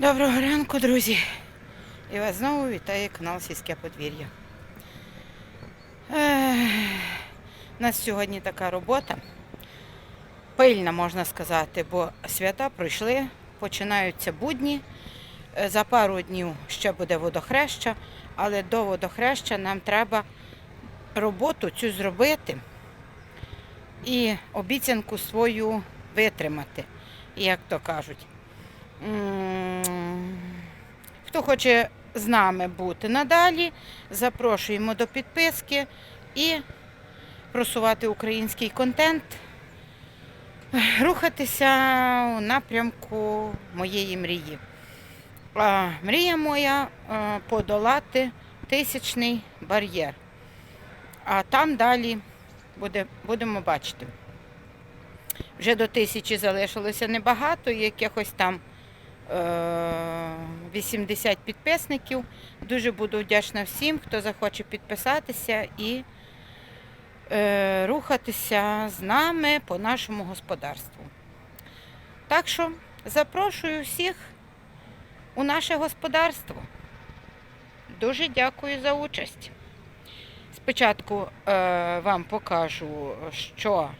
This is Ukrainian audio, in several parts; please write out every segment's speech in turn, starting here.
Доброго ранку, друзі! І вас знову вітає канал Сільське подвір'я. У нас сьогодні така робота. Пильна, можна сказати, бо свята пройшли, починаються будні. Е, За пару днів ще буде водохреща, але до водохреща нам треба роботу цю зробити і обіцянку свою витримати, як то кажуть. Хто хоче з нами бути надалі, запрошуємо до підписки і просувати український контент, рухатися у напрямку моєї мрії. Мрія моя подолати тисячний бар'єр. А там далі буде, будемо бачити. Вже до тисячі залишилося небагато, якихось там 80 підписників. Дуже буду вдячна всім, хто захоче підписатися і е, рухатися з нами по нашому господарству. Так що запрошую всіх у наше господарство. Дуже дякую за участь. Спочатку е, вам покажу, що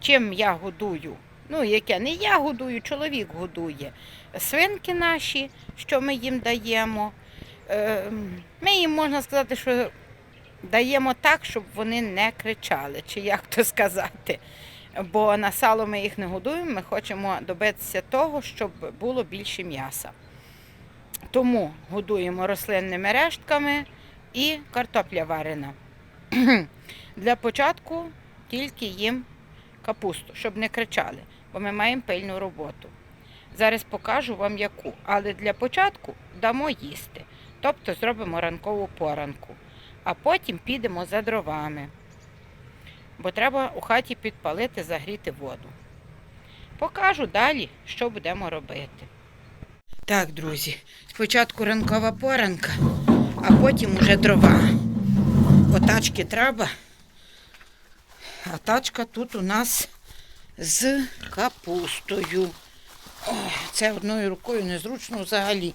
чим я годую. Ну, яке не я годую, чоловік годує. Свинки наші, що ми їм даємо. Е, Ми їм можна сказати, що даємо так, щоб вони не кричали, чи як то сказати. Бо на сало ми їх не годуємо, ми хочемо добитися того, щоб було більше м'яса. Тому годуємо рослинними рештками і картопля варена. Для початку тільки їм капусту, щоб не кричали, бо ми маємо пильну роботу. Зараз покажу вам яку, але для початку дамо їсти, тобто зробимо ранкову поранку, а потім підемо за дровами, бо треба у хаті підпалити, загріти воду. Покажу далі, що будемо робити. Так, друзі, спочатку ранкова поранка, а потім уже дрова. Бо тачки треба. А тачка тут у нас з капустою. Це одною рукою незручно взагалі.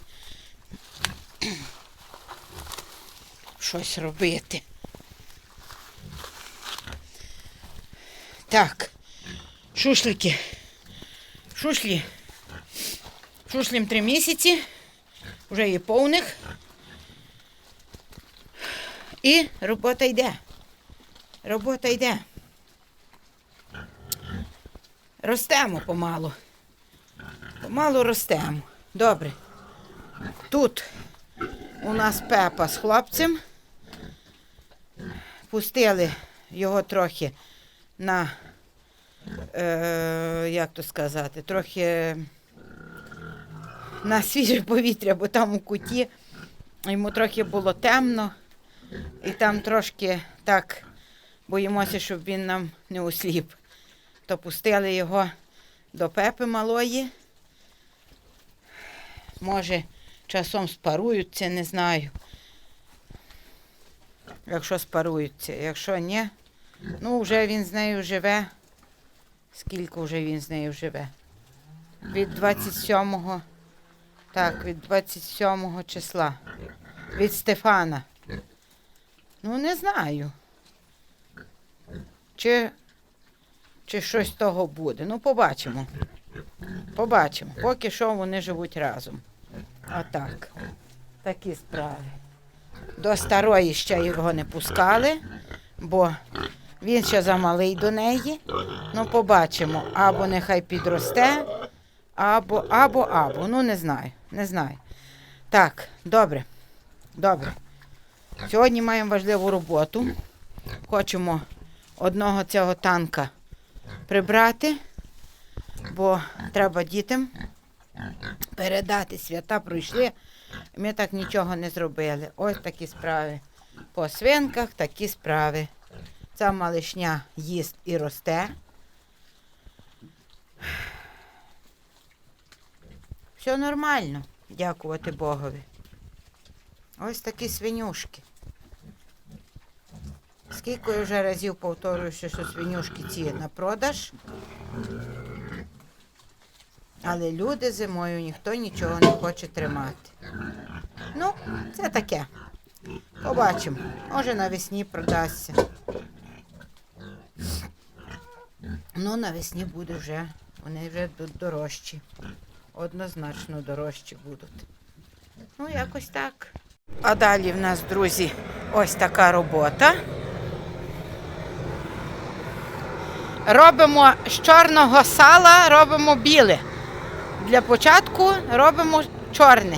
Щось робити. Так, шушлики. Шушлі. Шушлім три місяці. Вже є повних. І робота йде. Робота йде. Ростемо помалу. Помалу ростемо. Добре. Тут у нас пепа з хлопцем. Пустили його трохи на, е, як то сказати, трохи на свіже повітря, бо там у куті йому трохи було темно. І там трошки так боїмося, щоб він нам не осліп. То пустили його до пепи малої. Може, часом спаруються, не знаю. Якщо спаруються, якщо ні, ну вже він з нею живе. Скільки вже він з нею живе? Від 27-го, так, від 27 числа. Від Стефана. Ну, не знаю. Чи, чи щось з того буде. Ну, побачимо. Побачимо. Поки що вони живуть разом. Отак. Такі справи. До старої ще його не пускали, бо він ще замалий до неї. Ну, побачимо. Або нехай підросте, або, або, або. Ну, не знаю. Не знаю. Так, добре. Добре. Сьогодні маємо важливу роботу. Хочемо одного цього танка прибрати, бо треба дітям передати. Свята пройшли. Ми так нічого не зробили. Ось такі справи. По свинках такі справи. Ця малишня їсть і росте. Все нормально, дякувати Богові. Ось такі свинюшки. Скільки я вже разів повторюю, що що свинюшки ці на продаж. Але люди зимою ніхто нічого не хоче тримати. Ну, це таке. Побачимо. Може навесні продасться. Ну, навесні буде вже. Вони вже тут дорожчі. Однозначно дорожчі будуть. Ну, якось так. А далі в нас, друзі, ось така робота. Робимо з чорного сала, робимо біле. Для початку робимо чорне.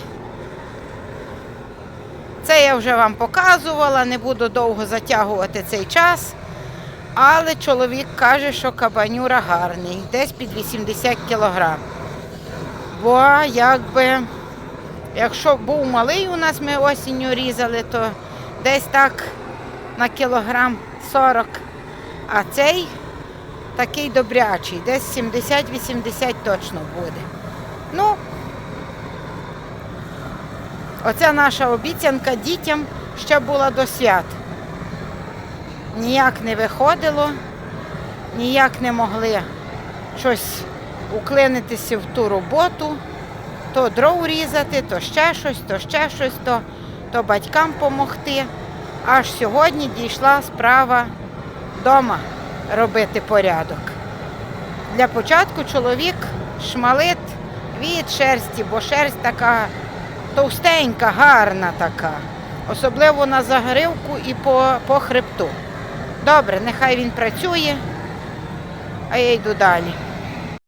Це я вже вам показувала, не буду довго затягувати цей час. Але чоловік каже, що кабанюра гарний, десь під 80 кілограм. Бо якби, якщо був малий у нас, ми осінню різали, то десь так на кілограм 40. А цей такий добрячий, десь 70-80 точно буде. Ну, оце наша обіцянка дітям ще була до свят. Ніяк не виходило, ніяк не могли щось уклинитися в ту роботу, то дров різати, то ще щось, то ще щось, то, то батькам допомогти. Аж сьогодні дійшла справа вдома робити порядок. Для початку чоловік шмалит від шерсті, бо шерсть така товстенька, гарна така. Особливо на загривку і по, по хребту. Добре, нехай він працює, а я йду далі.